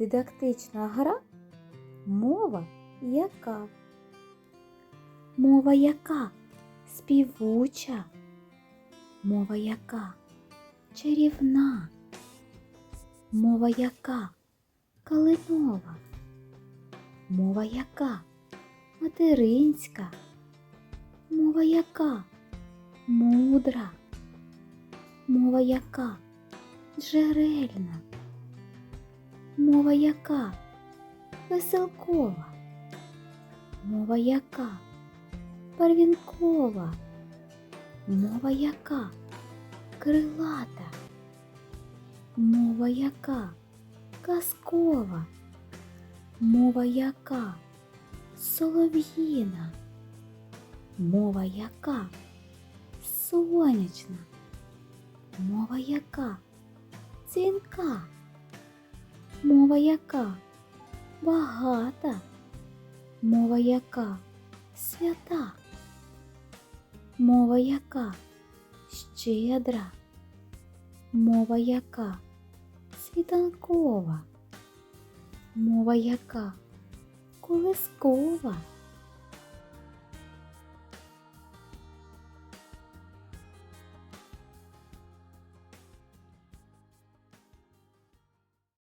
Дидактична гра мова яка? Мова яка? Співуча. Мова яка? Чарівна. Мова яка? Калинова. Мова яка? Материнська. Мова яка? Мудра. Мова яка? Джерельна. Мова яка? Веселкова. Мова яка? Барвінкова. Мова яка? Крилата. Мова яка? Казкова. Мова яка? Солов'їна. Мова яка? Сонячна. Мова яка? Дзвінка. Мова яка? Багата. Мова яка? Свята. Мова яка? Щедра. Мова яка? Світанкова. Мова яка? Колискова.